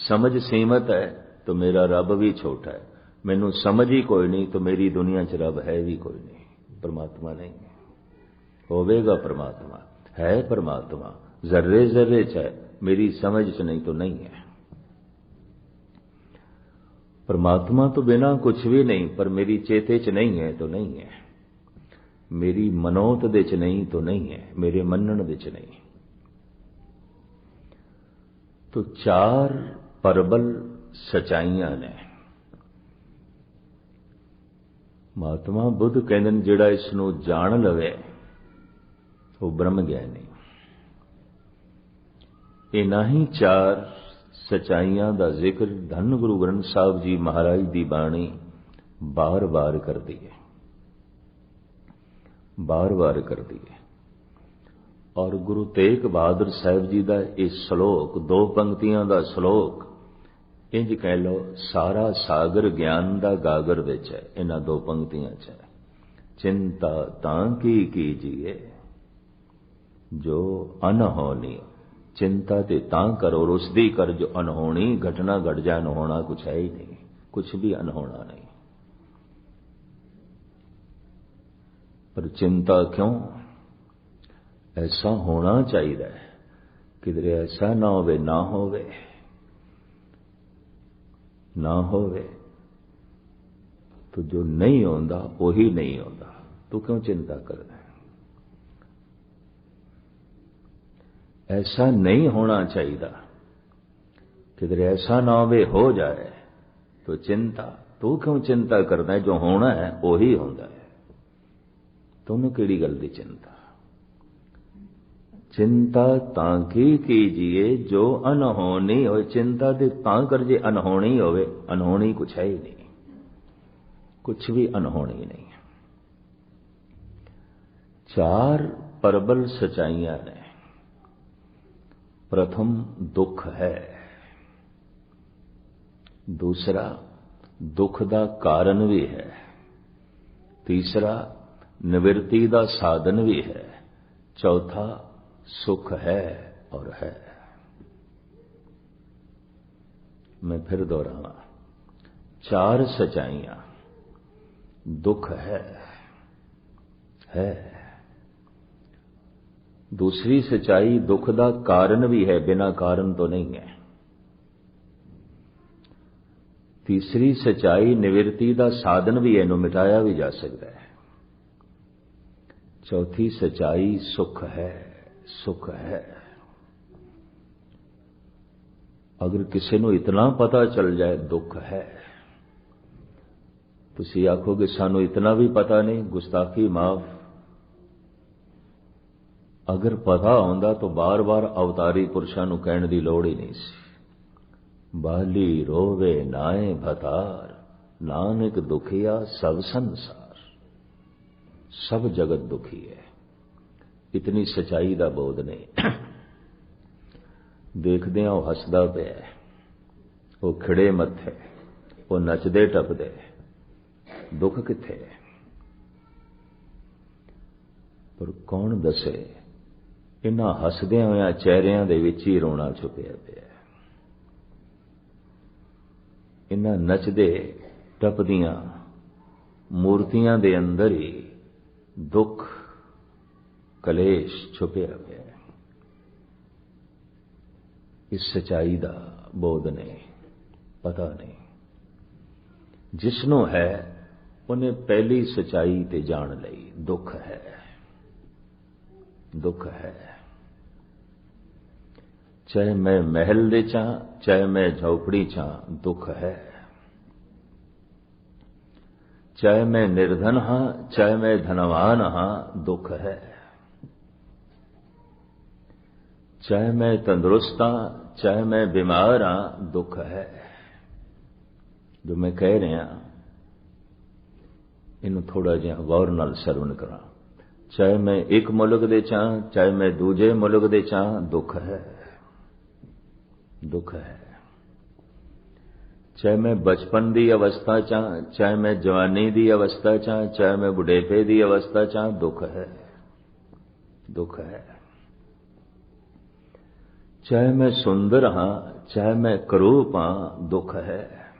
समझ सीमित है तो मेरा रब भी छोटा है मैनू समझ ही कोई नहीं तो मेरी दुनिया च रब है भी कोई नहीं परमात्मा नहीं है होवेगा परमात्मा है परमात्मा जर्रे जर्रे च है मेरी समझ च नहीं तो नहीं है परमात्मा तो बिना कुछ भी नहीं पर मेरी चेते च नहीं है तो नहीं है मेरी मनोत दे च नहीं तो नहीं है मेरे मनन दे च नहीं तो चार परबल सचाइयां ने ਮਹਾਤਮਾ ਬੁੱਧ ਕਹਿੰਦੇ ਨੇ ਜਿਹੜਾ ਇਸ ਨੂੰ ਜਾਣ ਲਵੇ ਉਹ ਬ੍ਰਹਮ ਗਿਆਨੀ ਇਹਨਾਂ ਹੀ ਚਾਰ ਸਚਾਈਆਂ ਦਾ ਜ਼ਿਕਰ ਧੰਨ ਗੁਰੂ ਗ੍ਰੰਥ ਸਾਹਿਬ ਜੀ ਮਹਾਰਾਜ ਦੀ ਬਾਣੀ ਬਾਰ-ਬਾਰ ਕਰਦੀ ਹੈ ਬਾਰ-ਬਾਰ ਕਰਦੀ ਹੈ ਔਰ ਗੁਰੂ ਤੇਗ ਬਹਾਦਰ ਸਾਹਿਬ ਜੀ ਦਾ ਇਹ ਸ਼ਲੋਕ, ਦੋ ਪੰਕਤੀਆਂ ਦਾ ਸ਼ਲੋਕ, ਇੰਜ ਕਹਿ ਲੋ ਸਾਰਾ ਸਾਗਰ ਗਿਆਨ ਦਾ ਗਾਗਰ ਵਿੱਚ ਹੈ ਇਹਨਾਂ ਦੋ ਪੰਕਤੀਆਂ 'ਚ ਹੈ। ਚਿੰਤਾ ਤਾਂ ਕੀ ਕੀਜੀਏ, ਜੋ ਅਨਹੋਨੀ ਚਿੰਤਾ ਤੇ ਤਾਂ ਕਰੋ, ਰੁਸਦੀ ਕਰ ਜੋ ਅਨਹੋਣੀ ਘਟਨਾ ਘਟ ਜਾ ਹੋਣਾ ਕੁਛ ਹੈ ਹੀ ਨਹੀਂ, ਕੁਛ ਵੀ ਅਨਹੋਣਾ ਨਹੀਂ। ਪਰ ਚਿੰਤਾ ਕਿਉਂ? ਐਸਾ ਹੋਣਾ ਚਾਹੀਦਾ ਹੈ, ਕਿਧਰੇ ਐਸਾ ਨਾ ਹੋਵੇ ਨਾ ਹੋਵੇ। ਨਾ ਹੋਵੇ, ਤੋ ਜੋ ਨਹੀਂ ਹੁੰਦਾ ਉਹੀ ਨਹੀਂ ਹੁੰਦਾ ਤੂੰ ਕਿਉਂ ਚਿੰਤਾ ਕਰਦਾ ऐसा नहीं होना चाहिए किधर ऐसा ना होवे हो जाए तो चिंता तू क्यों चिंता करता है जो होना है वही होता है तुम केड़ी गल की चिंता चिंता ताकि कीजिए जो अनहोनी हो चिंता ते ता कर जे अनहोनी होवे अनहोनी कुछ है ही नहीं कुछ भी अनहोनी नहीं चार परबल सचाइयां ने प्रथम दुख है दूसरा दुख ਦਾ ਕਾਰਨ ਵੀ ਹੈ ਤੀਸਰਾ ਨਿਵਰਤੀ ਦਾ ਸਾਧਨ ਵੀ ਹੈ ਚੌਥਾ ਸੁਖ ਹੈ और है मैं फिर दोहरावा चार सच्चाइयां दुख है है दूसरी सच्चाई दुख का कारण भी है बिना कारण तो नहीं है तीसरी सच्चाई निवृत्ति का साधन भी है इन्हों मिटाया भी जा सकता है चौथी सच्चाई सुख है सुख है अगर किसी ਨੂੰ इतना पता चल जाए दुख है ਤੁਸੀਂ ਆਖੋਗੇ ਸਾਨੂੰ ਇਤਨਾ ਵੀ ਪਤਾ ਨਹੀਂ ਗੁਸਤਾਖੀ ਮਾਫ ਅਗਰ ਪਤਾ ਆਉਂਦਾ ਤਾਂ ਬਾਰ-ਬਾਰ ਅਵਤਾਰੀ ਪੁਰਸ਼ਾਂ ਨੂੰ ਕਹਿਣ ਦੀ ਲੋੜ ਹੀ ਨਹੀਂ ਸੀ। ਬਾਲੀ ਰੋਵੇ ਨਾਏ ਭਤਾਰ, ਨਾਨਕ ਦੁਖੀਆ ਸਭ ਸੰਸਾਰ। ਸਭ ਜਗਤ ਦੁਖੀ ਹੈ। ਇਤਨੀ ਸਚਾਈ ਦਾ ਬੋਧ ਨਹੀਂ। ਦੇਖਦੇ ਆ ਉਹ ਹੱਸਦਾ ਪਿਆ ਉਹ ਖਿੜੇ ਮੱਥੇ ਉਹ ਨੱਚਦੇ ਟੱਪਦੇ ਦੁੱਖ ਕਿੱਥੇ ਹੈ? ਪਰ ਕੌਣ ਦੱਸੇ ਇਹਨਾਂ ਹੱਸਦਿਆਂ ਹੋਇਆਂ ਚਿਹਰਿਆਂ ਦੇ ਵਿੱਚ ਹੀ ਰੋਣਾ ਛੁਪਿਆ ਪਿਆ ਇਹਨਾਂ ਨੱਚਦੇ, ਟੱਪਦੀਆਂ ਮੂਰਤੀਆਂ ਦੇ ਅੰਦਰ ਹੀ ਦੁੱਖ, ਕਲੇਸ਼ ਛੁਪਿਆ ਪਿਆ ਇਸ ਸਚਾਈ ਦਾ ਬੋਧ ਨਹੀਂ ਪਤਾ ਨਹੀਂ ਜਿਸ ਨੂੰ ਹੈ, ਉਹਨੇ ਪਹਿਲੀ ਸਚਾਈ ਤੇ ਜਾਣ ਲਈ ਦੁੱਖ ਹੈ। ਦੁੱਖ ਹੈ। ਚਾਹੇ ਮੈਂ ਮਹਿਲ ਦੇ ਚਾਂ, ਚਾਹੇ ਮੈਂ ਝੌਪੜੀ ਚਾਂ, ਦੁੱਖ ਹੈ। ਚਾਹੇ ਮੈਂ ਨਿਰਧਨ ਹਾਂ, ਚਾਹੇ ਮੈਂ ਧਨਵਾਨ ਹਾਂ, ਦੁੱਖ ਹੈ। ਚਾਹੇ ਮੈਂ ਤੰਦਰੁਸਤ ਹਾਂ, ਚਾਹੇ ਮੈਂ ਬਿਮਾਰ ਹਾਂ, ਦੁੱਖ ਹੈ। ਜੋ ਮੈਂ ਕਹਿ ਰਿਹਾ, ਇਹਨੂੰ ਥੋੜਾ ਜਿਹਾ ਗੌਰ ਨਾਲ ਸਰਵਣ ਕਰਾਂ। ਚਾਹੇ ਮੈਂ ਇੱਕ ਮੁਲਕ ਦੇ ਚਾਂ, ਚਾਹੇ ਮੈਂ ਦੂਜੇ ਮੁਲਕ ਦੇ ਚਾਂ, ਦੁੱਖ ਹੈ। ਦੁੱਖ ਹੈ ਚਾਹੇ ਮੈਂ ਬਚਪਨ ਦੀ ਅਵਸਥਾ ਚਾਂ ਚਾਹੇ ਮੈਂ ਜਵਾਨੀ ਦੀ ਅਵਸਥਾ ਚਾਂ ਚਾਹੇ ਮੈਂ ਬੁਢੇਪੇ ਦੀ ਅਵਸਥਾ ਚਾਂ ਦੁੱਖ ਹੈ ਦੁੱਖ ਹੈ ਚਾਹੇ ਮੈਂ ਸੁੰਦਰ ਹਾਂ ਚਾਹੇ ਮੈਂ ਕਰੂਪ ਹਾਂ ਦੁੱਖ ਹੈ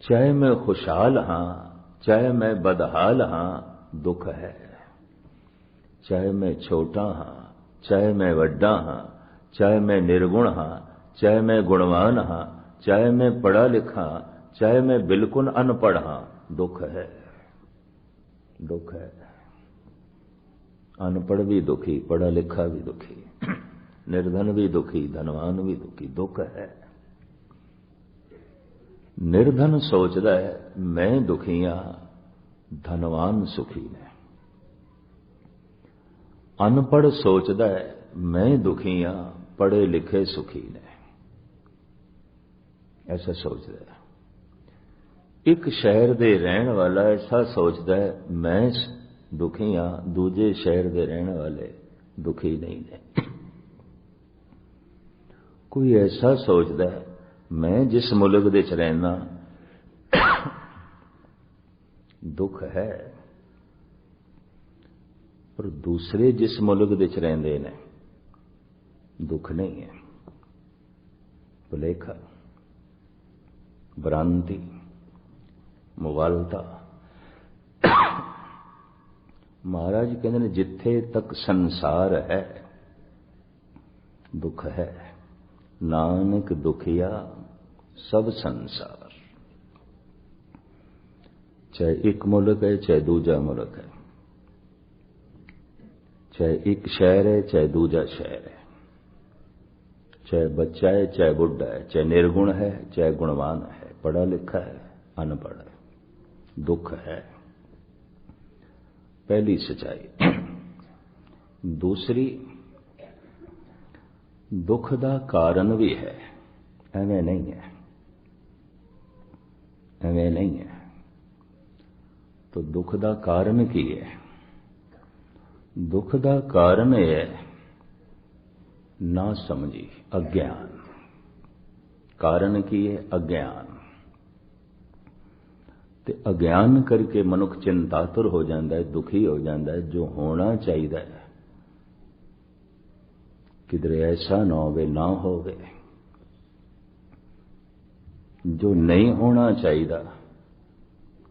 ਚਾਹੇ ਮੈਂ ਖੁਸ਼ਹਾਲ ਹਾਂ ਚਾਹੇ ਮੈਂ ਬਦਹਾਲ ਹਾਂ ਦੁੱਖ ਹੈ ਚਾਹੇ ਮੈਂ ਛੋਟਾ ਹਾਂ ਚਾਹੇ ਮੈਂ ਵੱਡਾ ਹਾਂ ਚਾਹੇ ਮੈਂ ਨਿਰਗੁਣ ਹਾਂ ਚਾਹੇ ਮੈਂ ਗੁਣਵਾਨ ਹਾਂ ਚਾਹੇ ਮੈਂ ਪੜਾ ਲਿਖਾ ਚਾਹੇ ਮੈਂ ਬਿਲਕੁਲ ਅਨਪੜ੍ਹ ਹਾਂ ਦੁੱਖ ਹੈ ਦੁੱਖ ਹੈ ਅਨਪੜ੍ਹ ਵੀ ਦੁਖੀ ਪੜਾ ਲਿਖਾ ਵੀ ਦੁਖੀ ਨਿਰਧਨ ਵੀ ਦੁਖੀ ਧਨਵਾਨ ਵੀ ਦੁਖੀ ਦੁੱਖ ਹੈ ਨਿਰਧਨ ਸੋਚਦਾ ਹੈ ਮੈਂ ਦੁਖੀਆਂ ਧਨਵਾਨ ਸੁਖੀ ਨੇ ਅਨਪੜ੍ਹ ਸੋਚਦਾ ਹੈ, ਮੈਂ ਦੁਖੀਆਂ ਪੜੇ ਲਿਖੇ ਸੁਖੀ ਨੇ। ਐਸਾ ਸੋਚਦਾ ਹੈ। ਇੱਕ ਸ਼ਹਿਰ ਦੇ ਰਹਿਣ ਵਾਲਾ ਐਸਾ ਸੋਚਦਾ ਹੈ, ਮੈਂ ਦੁਖੀ ਹਾਂ, ਦੂਜੇ ਸ਼ਹਿਰ ਦੇ ਰਹਿਣ ਵਾਲੇ ਦੁਖੀ ਨਹੀਂ ਨੇ। ਕੋਈ ਐਸਾ ਸੋਚਦਾ ਹੈ, ਮੈਂ ਜਿਸ ਮੁਲਕ ਦੇ ਚ ਰਹਿਣਾ ਦੁੱਖ ਹੈ। ਪਰ ਦੂਸਰੇ ਜਿਸ ਮੁਲਕ ਦੇ ਚ ਰਹਿੰਦੇ ਨੇ ਦੁੱਖ ਨਹੀਂ ਹੈ ਭੁਲੇਖਾ ਭ੍ਰਾਂਤੀ ਮੁਗਲਤਾ ਮਹਾਰਾਜ ਕਹਿੰਦੇ ਨੇ ਜਿੱਥੇ ਤੱਕ ਸੰਸਾਰ ਹੈ ਦੁੱਖ ਹੈ ਨਾਨਕ ਦੁਖਿਆ ਸਭ ਸੰਸਾਰ ਚਾਹੇ ਇੱਕ ਮੁਲਕ ਹੈ ਚਾਹੇ ਦੂਜਾ ਮੁਲਕ ਹੈ ਚਾਹੇ ਇੱਕ ਸ਼ਹਿਰ ਹੈ, ਚਾਹੇ ਦੂਜਾ ਸ਼ਹਿਰ ਹੈ। ਚਾਹੇ ਬੱਚਾ ਹੈ, ਚਾਹੇ ਬੁੱਢਾ ਹੈ, ਚਾਹੇ ਨਿਰਗੁਣ ਹੈ, ਚਾਹੇ ਗੁਣਵਾਨ ਹੈ ਪੜਾ ਲਿਖਾ ਹੈ, ਅਨਪੜ੍ਹ ਹੈ, ਦੁੱਖ ਹੈ। ਪਹਿਲੀ ਸਚਾਈ। ਦੂਸਰੀ, ਦੁੱਖ ਦਾ ਕਾਰਨ ਵੀ ਹੈ। ਐਵੇਂ ਨਹੀਂ ਹੈ। ਐਵੇਂ ਨਹੀਂ ਹੈ। ਤਾਂ ਦੁੱਖ ਦਾ ਕਾਰਨ ਕੀ ਹੈ? ਦੁੱਖ ਦਾ ਕਾਰਨ ਇਹ ਹੈ, ਨਾ ਸਮਝੀ, ਅਗਿਆਨ। ਕਾਰਨ ਕੀ ਹੈ? ਅਗਿਆਨ। ਤੇ ਅਗਿਆਨ ਕਰਕੇ ਮਨੁੱਖ ਚਿੰਤਾਤੁਰ ਹੋ ਜਾਂਦਾ ਹੈ, ਦੁਖੀ ਹੋ ਜਾਂਦਾ ਹੈ, ਜੋ ਹੋਣਾ ਚਾਹੀਦਾ ਹੈ। ਕਿਧਰੇ ਐਸਾ ਨਾ ਹੋਵੇ ਨਾ ਹੋਵੇ। ਜੋ ਨਹੀਂ ਹੋਣਾ ਚਾਹੀਦਾ,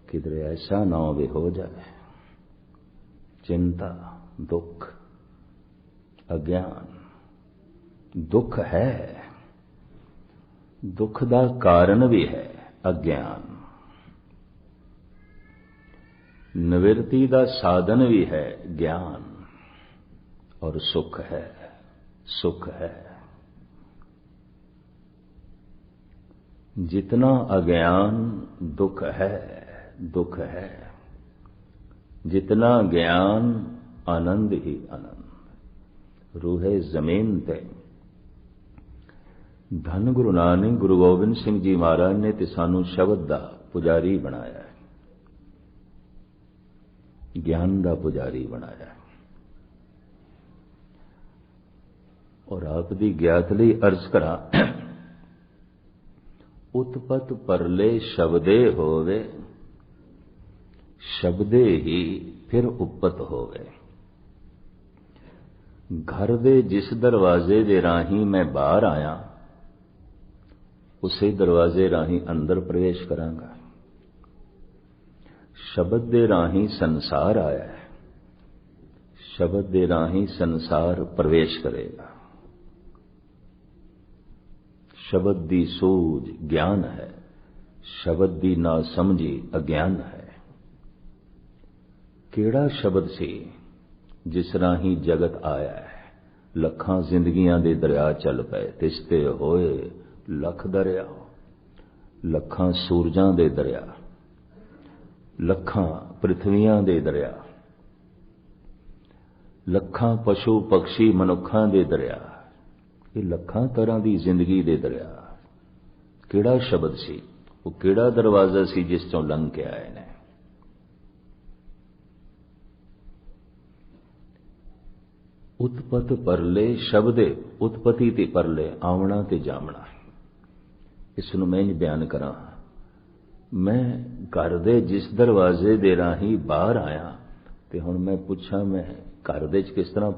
ਕਿਧਰੇ ਐਸਾ ਨਾ ਹੋਵੇ, ਹੋ ਜਾਵੇ। ਚਿੰਤਾ। ਦੁੱਖ ਅਗਿਆਨ ਦੁੱਖ ਹੈ ਦੁੱਖ ਦਾ ਕਾਰਨ ਵੀ ਹੈ ਅਗਿਆਨ ਨਿਵਰਤੀ ਦਾ ਸਾਧਨ ਵੀ ਹੈ ਗਿਆਨ ਔਰ ਸੁਖ ਹੈ ਸੁਖ ਹੈ जितना अज्ञान दुख है दुख है जितना ज्ञान आनंद ही आनंद रूहे जमीन ते ਧੰਨ ਗੁਰੂ ਨਾਨਕ ਗੁਰੂ ਗੋਬਿੰਦ ਸਿੰਘ ਜੀ ਮਹਾਰਾਜ ਨੇ ਤੇ ਸਾਨੂੰ ਸ਼ਬਦ ਦਾ ਪੁਜਾਰੀ ਬਣਾਇਆ ਹੈ ਗਿਆਨ ਦਾ ਪੁਜਾਰੀ ਬਣਾਇਆ ਹੈ ਔਰ ਆਪ ਦੀ ਗਿਆਤ ਲਈ ਅਰਜ਼ ਕਰਾਂ ਉਤਪਤ ਪਰਲੇ ਸ਼ਬਦੇ ਹੋਵੇ ਸ਼ਬਦੇ ਹੀ ਫਿਰ ਉਪਤ ਹੋਵੇ ਘਰ ਦੇ ਜਿਸ ਦਰਵਾਜ਼ੇ ਦੇ ਰਾਹੀਂ ਮੈਂ ਬਾਹਰ ਆਇਆ ਉਸੇ ਦਰਵਾਜ਼ੇ ਰਾਹੀਂ ਅੰਦਰ ਪ੍ਰਵੇਸ਼ ਕਰਾਂਗਾ ਸ਼ਬਦ ਦੇ ਰਾਹੀਂ ਸੰਸਾਰ ਆਇਆ ਹੈ ਸ਼ਬਦ ਦੇ ਰਾਹੀਂ ਸੰਸਾਰ ਪ੍ਰਵੇਸ਼ ਕਰੇਗਾ ਸ਼ਬਦ ਦੀ ਸੂਝ ਗਿਆਨ ਹੈ ਸ਼ਬਦ ਦੀ ਨਾ ਸਮਝੀ ਅਗਿਆਨ ਹੈ ਕਿਹੜਾ ਸ਼ਬਦ ਸੀ ਜਿਸ ਰਾਹੀਂ ਜਗਤ ਆਇਆ ਹੈ। ਲੱਖਾਂ ਜ਼ਿੰਦਗੀਆਂ ਦੇ ਦਰਿਆ ਚੱਲ ਪਏ, ਤਿਸਤੇ ਹੋਏ ਲੱਖ ਦਰਿਆ। ਲੱਖਾਂ ਸੂਰਜਾਂ ਦੇ ਦਰਿਆ, ਲੱਖਾਂ ਪ੍ਰithviਆਂ ਦੇ ਦਰਿਆ, ਲੱਖਾਂ ਪਸ਼ੂ ਪਕਸ਼ੀ ਮਨੁੱਖਾਂ ਦੇ ਦਰਿਆ। ਇਹ ਲੱਖਾਂ ਤਰ੍ਹਾਂ ਦੀ ਜ਼ਿੰਦਗੀ ਦੇ ਦਰਿਆ। ਕਿਹੜਾ ਸ਼ਬਦ ਸੀ? ਉਹ ਕਿਹੜਾ ਦਰਵਾਜ਼ਾ ਸੀ ਜਿਸ ਤੋਂ ਲੰਘ ਕੇ ਆਏ ਨੇ? ਉਤਪਤ ਪਰਲੇ ਸ਼ਬਦੇ ਉਤਪਤੀ ਤੇ ਪਰਲੇ ਆਵਣਾ ਤੇ ਜਾਮਣਾ ਇਸ ਨੂੰ ਮੈਂ ਬਿਆਨ ਕਰਾਂ। ਮੈਂ ਘਰ ਦੇ ਜਿਸ ਦਰਵਾਜ਼ੇ ਦੇ ਰਾਹੀਂ ਬਾਹਰ ਆਇਆ ਤੇ ਹੁਣ ਮੈਂ ਪੁੱਛਾਂ ਮੈਂ ਘਰ ਦੇ ਚ ਕਿਸ ਤਰ੍ਹਾਂ